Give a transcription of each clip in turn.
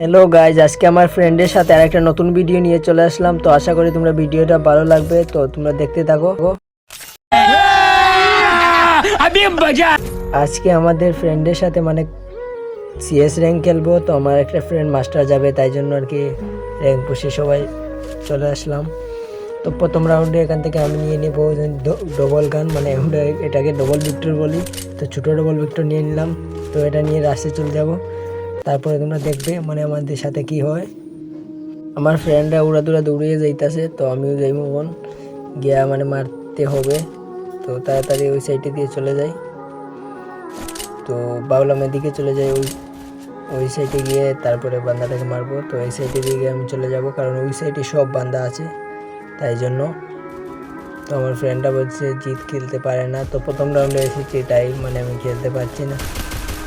Hello guys আজকে আমার ফ্রেন্ডের সাথে আর একটা নতুন ভিডিও নিয়ে চলে আসলাম। তো আশা করি তোমরা ভিডিওটা ভালো লাগবে। তো তোমরা দেখতে থাকো। আজকে আমাদের ফ্রেন্ডের সাথে মানে সিএস র্যাঙ্ক খেলব। তো আমার একটা ফ্রেন্ড মাস্টার যাবে, তাই জন্য আর কি র্যাঙ্ক পুষে সবাই চলে আসলাম। তো প্রথম রাউন্ডে এখান থেকে আমি নিয়ে নেব ডবল গান মানে এটাকে ডবল ভিক্টর বলি। তো ছোটো ডবল ভিক্টর নিয়ে নিলাম। তো এটা নিয়ে রাস্তায় চলে যাব। তারপরে তোমরা দেখবে মানে আমাদের সাথে কি হয়। আমার ফ্রেন্ডরা উড়া দুরা দৌড়িয়ে যাইতাছে, তো আমিও যাই মন গিয়া মানে মারতে হবে। তো তাড়াতাড়ি ওই সাইডে দিয়ে চলে যাই। তো বাউলামের দিকে চলে যাই ওই ওই সাইডে গিয়ে তারপরে বান্দাটাকে মারবো। তো এই সাইডে দিয়ে গিয়ে আমি চলে যাব, কারণ ওই সাইডে সব বান্দা আছে, তাই জন্য। তো আমার ফ্রেন্ডরা বলছে, জিত খেলতে পারে না। তো প্রথম রাউন্ডে এসেছি, তাই মানে আমি খেলতে পারছি না।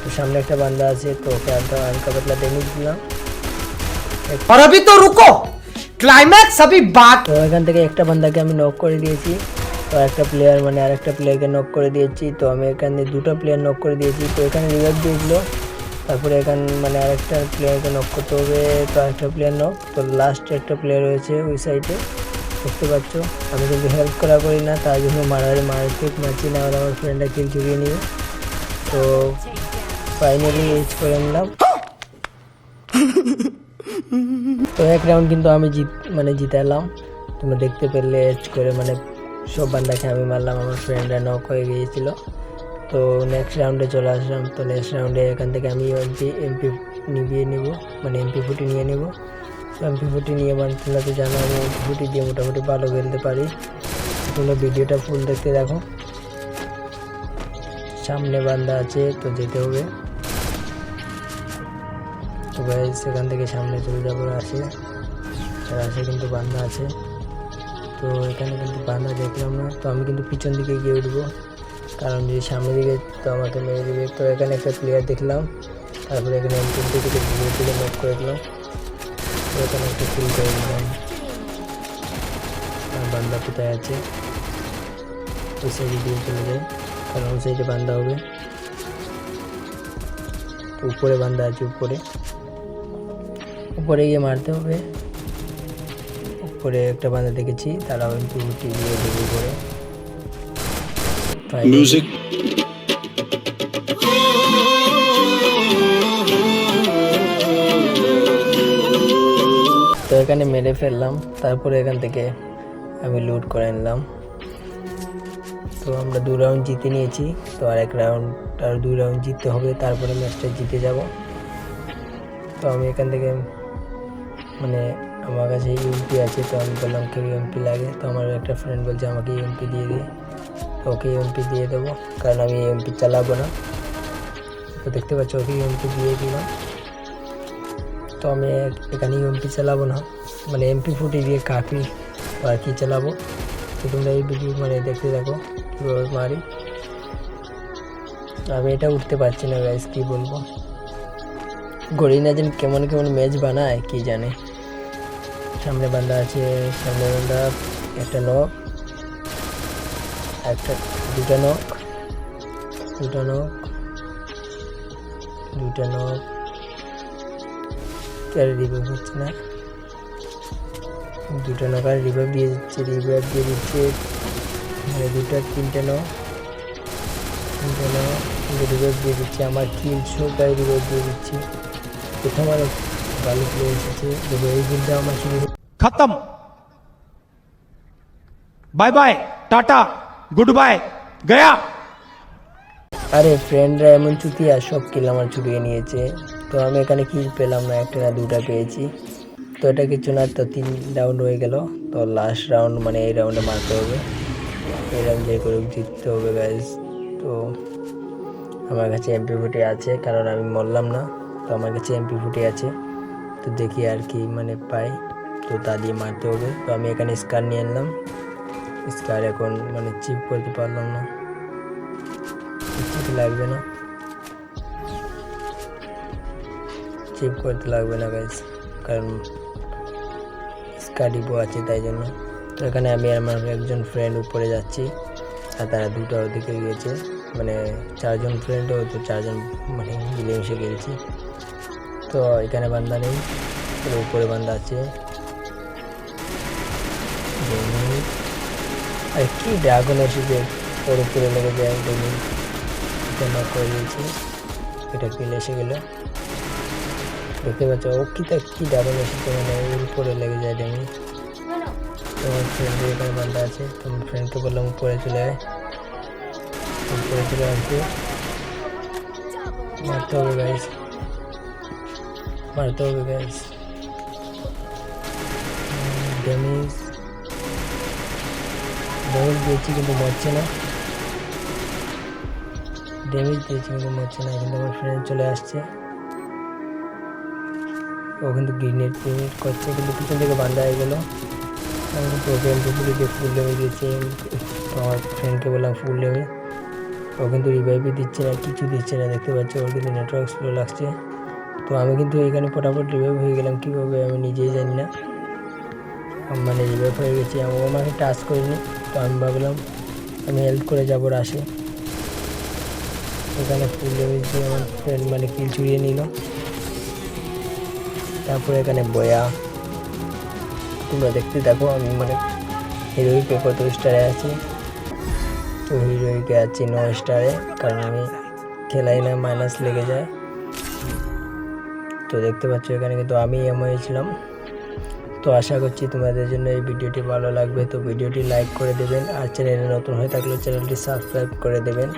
তো সামনে একটা বান্দা আছে তো ওকে হালকা হালকা পাতলা ড্যামেজ দিলাম और अभी तो रुको क्लाइमैक्स अभी बात তো এখান থেকে একটা বান্দাকে আমি নক করে দিয়েছি তো একটা প্লেয়ার মানে আরেকটা প্লেয়ারকে নক করে দিয়েছি তো আমি এখানে দুটো প্লেয়ার নক করে দিয়েছি তো এখানে রিভাইভ দিয়েছিল তারপরে এখানে মানে আরেকটা প্লেয়ারকে নক করতে হবে তো আরেকটা প্লেয়ার নক তো লাস্ট একটা প্লেয়ার রয়েছে ওই সাইডে দেখতে পাচ্ছ আমি কিন্তু হেল্প করা করি না তার জন্য মারারে মারতে মারছি না আর আমার ফ্রেন্ডরা কিল চুরিয়ে নিয়ে তো ফাইনালি এইচ করে নিলাম তো এক রাউন্ড কিন্তু আমি জিত মানে জিতালাম তোমরা দেখতে পেলে এজ করে মানে সব বান্দাকে আমি মারলাম, আমার ফ্রেন্ডরা নক হয়ে গিয়েছিল। তো নেক্সট রাউন্ডে চলে আসলাম। তো নেক্সট রাউন্ডে এখান থেকে আমি এমপি এমপি নিবিয়ে নেব মানে এমপি ফুটি নিয়ে নেব। তো এমপি ফুটি নিয়ে মানে তোমরা তো জানো আমি এমপি ফুটি দিয়ে মোটামুটি ভালো খেলতে পারি। তোমরা ভিডিওটা ফুল দেখতে দেখো। সামনে বান্দা আছে, তো যেতে হবে। তো ভাই সেখান থেকে সামনে চলে যাব আসে আসে কিন্তু বান্দা আছে। তো এখানে কিন্তু বান্দা দেখলাম না। তো আমি কিন্তু পিছন দিকে গিয়ে উঠবো। কারণ যদি সামনের দিকে, তো আমাকে মেরে দেবে। তো এখানে একটা প্লেয়ার দেখলাম। তারপরে এখানে এমপিন থেকে দূরে দিকে নক করে দিলাম। তো এখানে একটা কিল করে দিলাম। বান্দা কোথায় আছে? ওই সাইডে দিয়ে চলে যায় ওই সাইডে বান্দা হবে। উপরে বান্দা আছে উপরে। উপরে গিয়ে মারতে হবে। উপরে একটা বান্দা দেখেছি তারা কিন্তু টিভি ঢুকে করে Music. তো এখানে মেরে ফেললাম তারপরে এখান থেকে আমি লুট করে নিলাম তো আমরা দু রাউন্ড জিতে নিয়েছি। তো আর এক রাউন্ড আর দুই রাউন্ড জিততে হবে, তারপরে ম্যাচটা জিতে যাব। তো আমি এখান থেকে মানে আমার কাছে ইউএমপি আছে, তো আমি বললাম, কেউ ইউএমপি লাগে? তো আমার একটা ফ্রেন্ড বলছে, আমাকে ইউএমপি দিয়ে দিয়ে তো ওকে ইউএমপি দিয়ে দেবো, কারণ আমি ইউএমপি চালাবো না। তো দেখতে পাচ্ছ, ওকে ইউএমপি দিয়ে দিলাম। তো আমি এখানে ইউএমপি চালাবো না। মানে এমপি ফুটি দিয়ে কাফি আর কি চালাবো? তো তোমরা এই ভিডিও মানে দেখতে থাকো। কীভাবে মারি। আমি এটা উঠতে পারছি না গাইস কি বলব? গরিনা যেন কেমন কেমন ম্যাচ বানায়, কি জানে। সামনে বান্দা আছে, সামনে বান্দা, একটা নখ একটা, দুটা নখ দুটা নখ দুটা নখ আর রিভাইভ হচ্ছে না। দুটো নৌকার রিভাইভ দিয়ে দিচ্ছে রিভাইভ দিয়ে দিচ্ছে। দুটো তিনটে নো তিনটে নাও রিভাইভ দিয়ে দিচ্ছি। আমার তিনশোটাই রিভাইভ দিয়ে দিচ্ছি। প্রথম আরও ভালো প্লে এসেছে। দেখো এই গেমটা আমার সঙ্গে খতম। Bye bye tata good bye গয়া। আরে ফ্রেন্ডরা এমন চুতি আর সব কিল আমার ছুটিয়ে নিয়েছে। তো আমি এখানে কিল পেলাম না একটা না দুটা পেয়েছি। তো এটা কিছু না তো তিন রাউন্ড হয়ে গেল। তো লাস্ট রাউন্ড মানে এই রাউন্ডে মারতে হবে। রাউন্ড যে করে জিততে হবে গাইজ তো আমার কাছে এমপি ফুটি আছে, কারণ আমি মরলাম না। তো আমার কাছে এমপি ফুটি আছে। তো দেখি আর কি মানে পাই। তো তা দিয়ে মারতে হবে। তো আমি এখানে স্কার নিয়ে আনলাম। স্কার এখন মানে চিপ করতে পারলাম না। চিপ লাগবে না। চিপ করতে লাগবে না গাইজ কারণ স্কার ডিপো আছে তাই জন্য। তো এখানে আমি আমার একজন ফ্রেন্ড উপরে যাচ্ছি আর তারা দুটো ওদিকে গিয়েছে। মানে চারজন ফ্রেন্ডও তো চারজন মানে মিলেমিশে গিয়েছি। তো এখানে বান্দা নেই উপরে বান্দা আছে। ডেমি। আর কি ড্রাগন এসেছে ওর উপরে লেগে যায় ডেমি নক করে দিয়েছে। এটা কিল এসে গেল। দেখতে পাচ্ছ, ও কি তা কি ড্রাগন এসেছে? মানে ওর উপরে লেগে যায় তোমার ফ্রেন্ডের এখানে বান্দা আছে। তোমার ফ্রেন্ডকে বললাম উপরে চলে আয়। উপরে চলে আসবে। মারতে হবে গাইস মারতে হবে গাইস ড্যামেজ। ড্যামেজ দিয়েছি কিন্তু মরছে না। ড্যামেজ দিয়েছি কিন্তু মরছে না। কিন্তু আমার ফ্রেন্ড চলে আসছে। ও কিন্তু গ্রিনেড গ্রিনেড করছে, কিন্তু পিছন থেকে বান্ধা হয়ে গেলো। আমি ওকে এমপুরি ফুল লেমে দিয়েছি আমার ফ্রেন্ডকে বললাম ফুল লেমে ও কিন্তু রিভাইভই দিচ্ছে না, কিছু দিচ্ছে না, দেখতে পাচ্ছি ওর কিন্তু নেটওয়ার্ক স্লো লাগছে। তো আমি কিন্তু এখানে ফটাফট রিভাইভ হয়ে গেলাম, কীভাবে আমি নিজেই জানি না। মানে রিভাইভ হয়ে গেছি, ও আমাকে টাচ করিনি। তো আমি ভাবলাম, আমি হেল্প করে যাব রাশে এখানে ফুল ড্যামেজ দিয়ে আমার ফ্রেন্ড মানে কিল চুরিয়ে নিল। তারপরে এখানে বয়া। তোমরা দেখতে দেখো আমি মানে হিরোইকে কত স্টারে আছি। তো হিরোইকে আছি ন স্টারে কারণ আমি খেলাই না মাইনাস লেগে যায়। তো দেখতে পাচ্ছ এখানে কিন্তু আমি এম হয়েছিলাম তো আশা করছি তোমাদের জন্য এই ভিডিওটি ভালো লাগবে। তো ভিডিওটি লাইক করে দেবেন, আর চ্যানেলে নতুন হয়ে থাকলে চ্যানেলটি সাবস্ক্রাইব করে দেবেন।